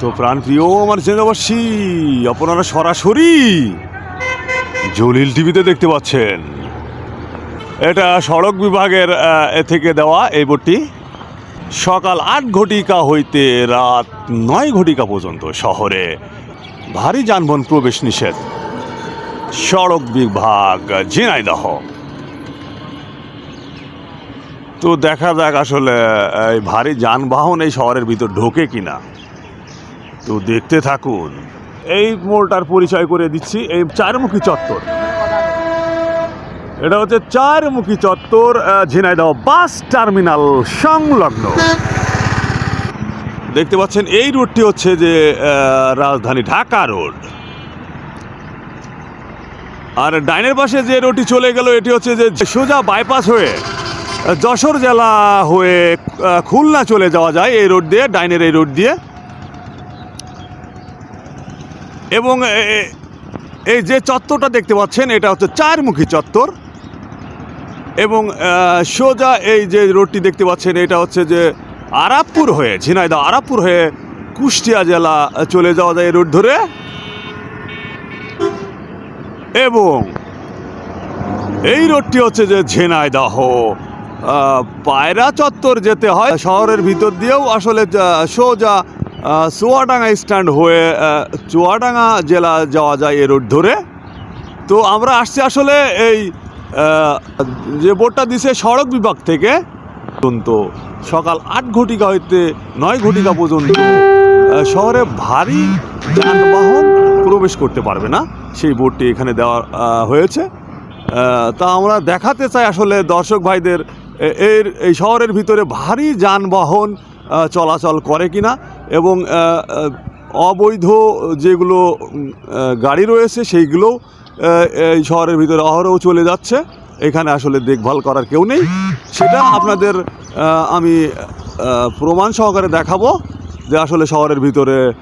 তো প্রাণপ্রিয় আমার জেলাবাসী, আপনারা সরাসরি জলিল টিভিতে দেখতে পাচ্ছেন। এটা সড়ক বিভাগের থেকে দেওয়া এই বোটটি। সকাল আট ঘটিকা হইতে রাত নয় ঘটিকা পর্যন্ত শহরে ভারী যানবাহন প্রবেশ নিষেধ। সড়ক বিভাগ ঝিনাইদহ তো দেখা যাক আসলে এই ভারী যানবাহন এই শহরের ভিতর ঢোকে কি না তো দেখতে থাকুন। এই মোড়টার পরিচয় করে দিচ্ছি, এই চারমুখী চত্বর। এটা হচ্ছে চারমুখী চত্বর ঝিনাইদহ বাস টার্মিনাল সংলগ্ন। দেখতে পাচ্ছেন, এই রোডটি হচ্ছে যে রাজধানী ঢাকা রোড। আর ডাইনের পাশে যে রোডটি চলে গেল, এটি হচ্ছে যে সোজা বাইপাস হয়ে যশোর জেলা হয়ে খুলনা চলে যাওয়া যায় এই রোড দিয়ে, ডাইনের এই রোড দিয়ে। এবং এই যে চত্বরটা দেখতে পাচ্ছেন, এটা হচ্ছে চারমুখী চত্বর। এবং সোজা এই যে রোডটি দেখতে পাচ্ছেন, এটা হচ্ছে যে আরাবপুর হয়ে, ঝিনাইদহ আরাবপুর হয়ে কুষ্টিয়া জেলা চলে যাওয়া যায় এই রোড ধরে। এবং এই রোডটি হচ্ছে যে ঝিনাইদহ। পায়রা চত্বর যেতে হয়, শহরের ভিতর দিয়েও আসলে সোজা চুয়াডাঙ্গা স্ট্যান্ড হয়ে চুয়াডাঙ্গা জেলা যাওয়া যায় এ রোড ধরে। তো আমরা আসছি আসলে এই যে বোর্ডটা দিছে সড়ক বিভাগ থেকে পর্যন্ত। সকাল আট ঘটিকা হইতে নয় ঘটিকা পর্যন্ত শহরে ভারী যানবাহন প্রবেশ করতে পারবে না। সেই বোর্ডটি এখানে দেওয়া হয়েছে। তা আমরা দেখাতে চাই আসলে দর্শক ভাইদের এর এই শহরের ভিতরে ভারী যানবাহন চলাচল করে কিনা এবং আহ, আহ, অবৈধ যেগুলো গাড়ি রয়েছে সেইগুলো এই শহরের ভিতরে অহরহ চলে যাচ্ছে। এখানে আসলে দেখভাল করার কেউ নেই। সেটা আপনাদের আমি প্রমাণ সহকারে দেখাবো যে আসলে শহরের ভিতরে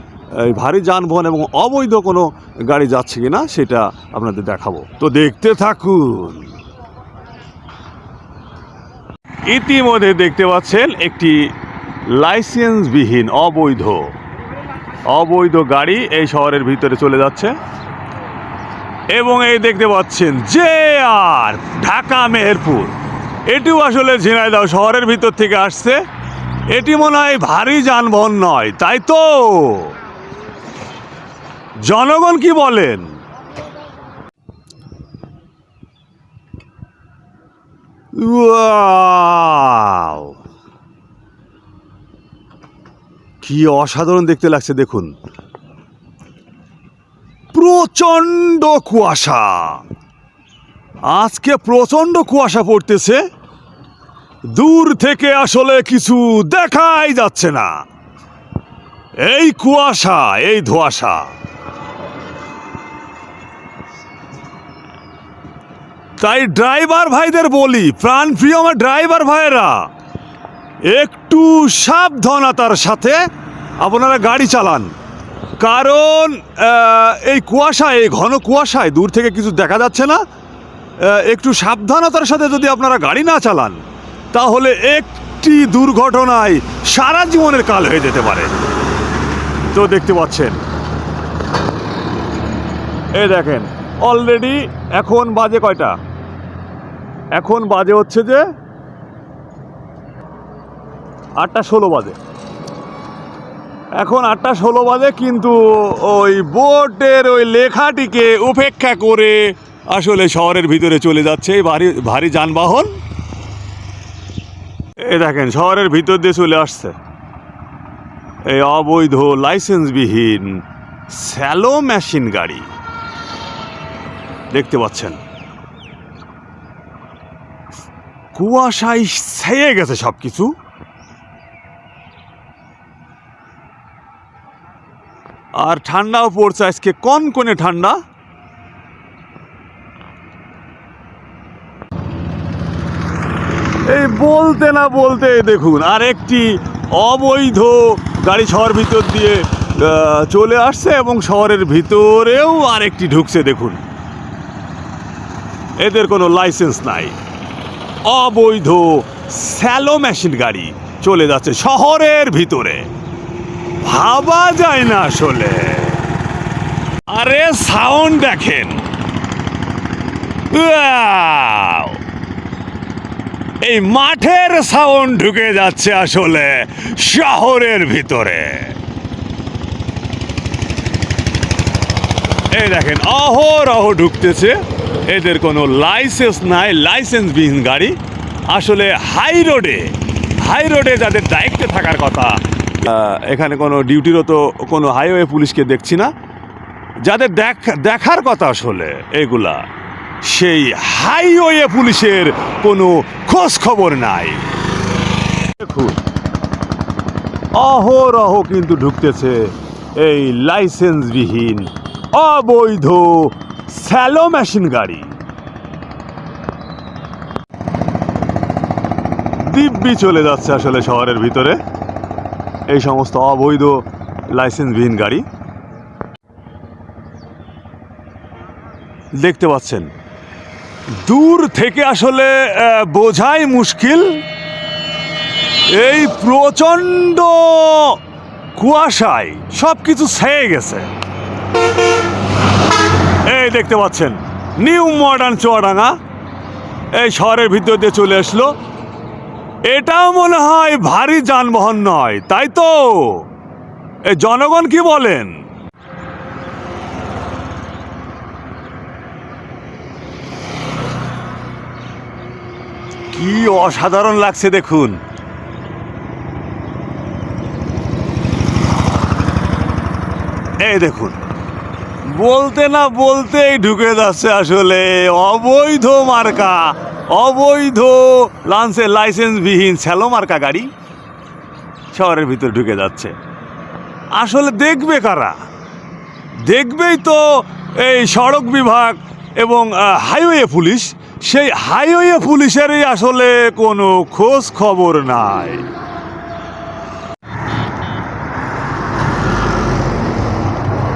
এই ভারী যানবাহন এবং অবৈধ কোনো গাড়ি যাচ্ছে কি না সেটা আপনাদের দেখাবো। তো দেখতে থাকুন। ইতিমধ্যে দেখতে পাচ্ছেন একটি লাইসেন্সবিহীন অবৈধ অবৈধ গাড়ি এই শহরের ভিতরে চলে যাচ্ছে। এবং এই দেখতে পাচ্ছেন যে আর ঢাকা মেহেরপুর। এটিও আসলে ঝিনাইদহ শহরের ভিতর থেকে আসছে। এটি মনে হয় ভারী যানবাহন নয়, তাই তো? জনগণ কি বলেন? কি অসাধারণ দেখতে লাগছে, দেখুন। প্রচণ্ড কুয়াশা। আজকে প্রচণ্ড কুয়াশা পড়তেছে। দূর থেকে আসলে কিছু দেখাই যাচ্ছে না। এই কুয়াশা, এই ধোয়াশা। তাই ড্রাইভার ভাইদের বলি প্রাণপ্রিয় আমার ড্রাইভার ভাইয়েরা, একটু সাবধানতার সাথে আপনারা গাড়ি চালান। কারণ এই কুয়াশায়, এই ঘন কুয়াশায় দূর থেকে কিছু দেখা যাচ্ছে না। একটু সাবধানতার সাথে যদি আপনারা গাড়ি না চালান, তাহলে একটি দুর্ঘটনায় সারা জীবনের কাল হয়ে যেতে পারে। তো দেখতে পাচ্ছেন। এই দেখেন, অলরেডি এখন বাজে কয়টা? এখন বাজে হচ্ছে যে আটটা ষোলো বাজে। এখন আটটা ষোলো বাজে কিন্তু ওই বোর্ডের ওই লেখাটিকে উপেক্ষা করে আসলে শহরের ভিতরে চলে যাচ্ছে এই ভারী ভারী যানবাহন। এই দেখেন, শহরের ভিতর দিয়ে চলে আসছে। এই অবৈধ লাইসেন্সবিহীন স্যালো মেশিন গাড়ি। দেখতে পাচ্ছেন? কুয়াশায় ছেয়ে গেছে সব কিছু আর ঠান্ডাও পড়ছে আজকে, কন কনে ঠান্ডা? এই বলতে না বলতে দেখুন আর একটি অবৈধ গাড়ি শহর ভিতর দিয়ে চলে আসছে এবং শহরের ভিতরেও আরেকটি ঢুকছে, দেখুন। এদের কোনো লাইসেন্স নাই। অবৈধ স্যালো মেশিন গাড়ি চলে যাচ্ছে শহরের ভিতরে। ভাবা যায় না আসলে। আরে সাউন্ড দেখেন! এই মাঠের সাউন্ড ঢুকে যাচ্ছে আসলে শহরের ভিতরে। এই দেখেন, অহরহ ঢুকতেছে। এদের কোনো লাইসেন্স নাই, লাইসেন্সবিহীন গাড়ি। আসলে হাই রোডে হাই রোডে যাদের দায়িত্বে থাকার কথা এখানে কোনো ডিউটিরও তো কোনো হাইওয়ে পুলিশকে দেখছি না। যাদের দেখ, দেখার কথা আসলে এগুলা, সেই হাইওয়ে পুলিশের কোনো খোঁজ খবর নাই। দেখুন, অহরহ কিন্তু ঢুকতেছে এই লাইসেন্সবিহীন, অবৈধ স্যালো মেশিন গাড়ি। দিব্যি চলে যাচ্ছে আসলে শহরের ভিতরে। এই সমস্ত অবৈধ লাইসেন্সবিহীন গাড়ি। দেখতে পাচ্ছেন, দূর থেকে আসলে বোঝাই মুশকিল। এই প্রচণ্ড কুয়াশায় সব কিছু ছেয়ে গেছে। দেখতে পাচ্ছেন। New modern Chuadanga. এই শহরের ভিতর দিয়ে চলে আসলো। এটাও মনে হয় ভারী যানবাহন নয়, তাই তো? এই জনগণ কি বলেন? কি অসাধারণ লাগছে দেখুন। এই দেখুন। বলতে না বলতেই ঢুকে যাচ্ছে আসলে। অবৈধ মার্কা, অবৈধ লান্সের লাইসেন্সবিহীন স্যালো মার্কা গাড়ি শহরের ভিতর ঢুকে যাচ্ছে। আসলে দেখবে কারা? দেখবেই তো এই সড়ক বিভাগ এবং হাইওয়ে পুলিশ। সেই হাইওয়ে পুলিশেরই আসলে কোনো খোঁজ খবর নাই।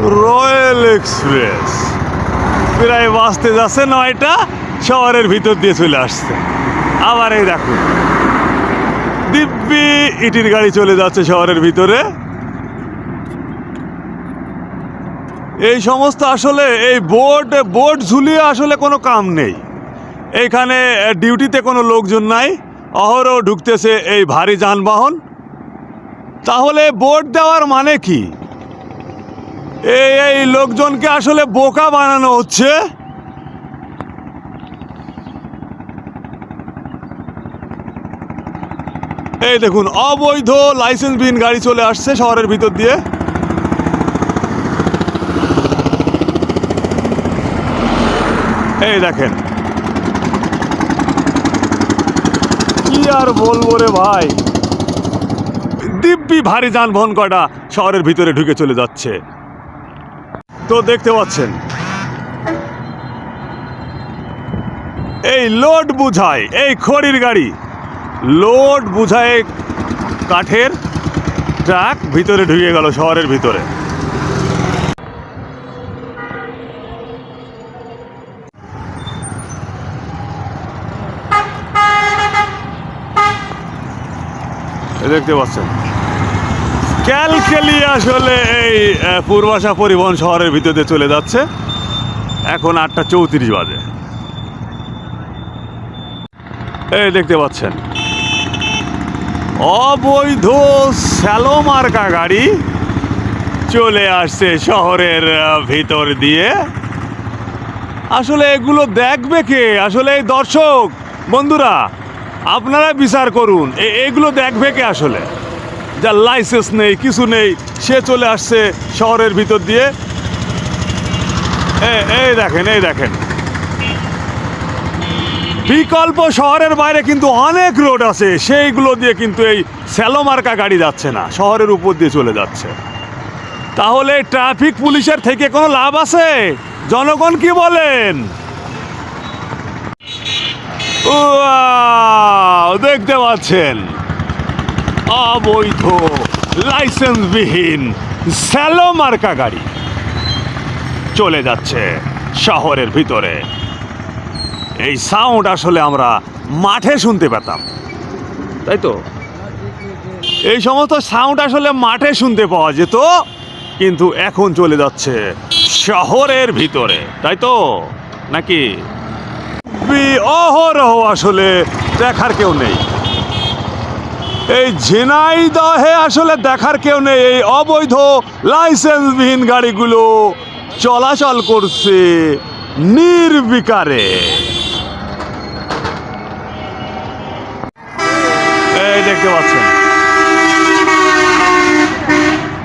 Royal express. প্রায় বাঁচতে যাচ্ছে নয়টা, শহরের ভিতর দিয়ে চলে আসছে। আবার এই দেখুন দিব্যি ইটির গাড়ি চলে যাচ্ছে শহরের ভিতরে। এই সমস্ত আসলে, এই বোর্ড বোর্ড ঝুলিয়ে আসলে কোনো কাম নেই। এইখানে ডিউটিতে কোনো লোকজন নাই। অহরহ ঢুকতেছে এই ভারী যানবাহন। তাহলে বোর্ড দেওয়ার মানে কি? এই এই লোকজনকে আসলে বোকা বানানো হচ্ছে? এই দেখুন, অবৈধ লাইসেন্সবিহীন গাড়ি চলে আসছে শহরের ভিতর দিয়ে। এই দেখেন। কি আর বলব রে ভাই? দিব্যি ভারী যানবাহন কটা শহরের ভিতরে ঢুকে চলে যাচ্ছে। তো দেখতে পাচ্ছেন। এই লোড বুঝায়, এই খড়ির গাড়ি। লোড বুঝায় কাঠের ট্রাক ভিতরে ঢুকে গেল শহরের ভিতরে। দেখতে পাচ্ছেন। ক্যালকেলি আসলে এই পূর্বাশা পরিবহন শহরের ভিতরে চলে যাচ্ছে। এখন আটটা চৌত্রিশ বাজে। এই দেখতে পাচ্ছেন। অবৈধ স্যালো মার্কা গাড়ি চলে আসছে শহরের ভিতর দিয়ে। আসলে এগুলো দেখবে কে? আসলে এই দর্শক, বন্ধুরা, আপনারা বিচার করুন। এগুলো দেখবে কে আসলে? যার লাইসেন্স নেই, কিছু নেই, সে চলে আসছে শহরের ভিতর দিয়ে। এই দেখেন এই দেখেন। বিকল্প শহরের বাইরে কিন্তু অনেক রোড আছে, সেইগুলো দিয়ে কিন্তু এই স্যালোমার্কা গাড়ি যাচ্ছে না, শহরের উপর দিয়ে চলে যাচ্ছে। তাহলে ট্রাফিক পুলিশের থেকে কোনো লাভ আছে? জনগণ কি বলেন? দেখতে পাচ্ছেন। অবৈধ, লাইসেন্সবিহীন, স্যালো মার্কা গাড়ি চলে যাচ্ছে শহরের ভিতরে। এই সাউন্ড আসলে আমরা মাঠে শুনতে পেতাম। তাই তো? এই সমস্ত সাউন্ড আসলে মাঠে শুনতে পাওয়া যেত, কিন্তু এখন চলে যাচ্ছে শহরের ভিতরে। তাই তো? নাকি? অহরহ আসলে দেখার কেউ নেই। এই ঝিনাইদহে আসলে দেখার কেউ নেই এই অবৈধ লাইসেন্সবিহীন গাড়িগুলো চলাচল করছে নির্বিকারে। এই দেখতে পাচ্ছেন।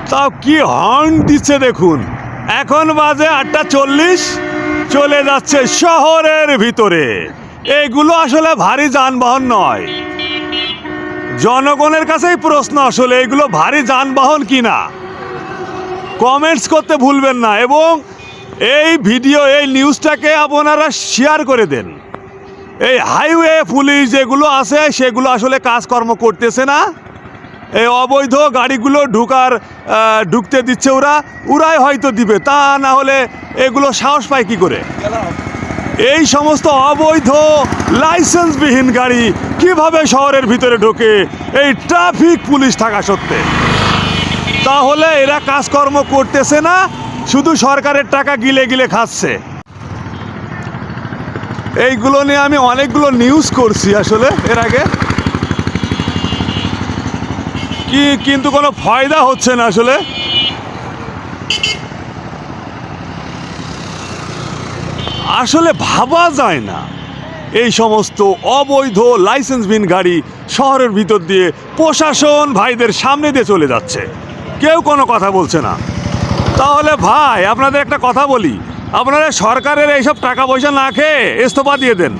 তাও কি হর্ন দিচ্ছে দেখুন। এখন বাজে আটটা চল্লিশ, চলে যাচ্ছে শহরের ভিতরে। এইগুলো আসলে ভারী যানবাহন নয়। জনগণের কাছেই প্রশ্ন আসলে এগুলো ভারী যানবাহন কিনা? কমেন্টস করতে ভুলবেন না এবং এই ভিডিও এই নিউজটাকে আপনারা শেয়ার করে দেন। এই হাইওয়ে পুলিশ যেগুলো আছে, সেগুলো আসলে কাজকর্ম করতেছে না। এই অবৈধ গাড়িগুলো ঢুকার ঢুকতে দিচ্ছে ওরা। ওরাই হয়তো দিবে। তা না হলে এগুলো সাহস পায় কি করে? এই সমস্ত অবৈধ লাইসেন্সবিহীন গাড়ি কীভাবে শহরের ভিতরে ঢোকে? এই ট্রাফিক পুলিশ থাকা সত্ত্বে। তাহলে এরা কাজকর্ম করতেছে না, শুধু সরকারের টাকা গিলে গিলে খাচ্ছে। এইগুলো নিয়ে আমি অনেকগুলো নিউজ করছি আসলে, এর আগে। কি, কিন্তু কোনো ফায়দা হচ্ছে না আসলে। আসলে ভাবা যায় না। এই সমস্ত অবৈধ লাইসেন্সবিহীন গাড়ি শহরের ভিতর দিয়ে প্রশাসন ভাইদের সামনে দিয়ে চলে যাচ্ছে। কেউ কোনো কথা বলছে না। তাহলে ভাই, আপনাদের একটা কথা বলি। আপনারা সরকারের এইসব টাকা পয়সা না খেয়ে ইস্তফা দিয়ে দেন।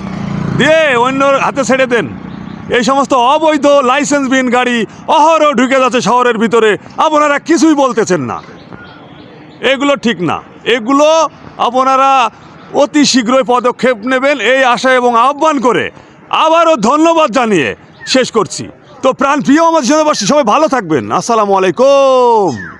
দিয়ে অন্য হাতে ছেড়ে দেন। এই সমস্ত অবৈধ লাইসেন্সবিহীন গাড়ি অহরহ ঢুকে যাচ্ছে শহরের ভিতরে। আপনারা কিছুই বলতেছেন না। এগুলো ঠিক না। এগুলো আপনারা অতি শীঘ্রই পদক্ষেপ নেবেন এই আশা এবং আহ্বান করে। আবারও ধন্যবাদ জানিয়ে শেষ করছি। তো প্রাণ প্রিয় আমার জনবাসী, সবাই ভালো থাকবেন। আসসালামু আলাইকুম।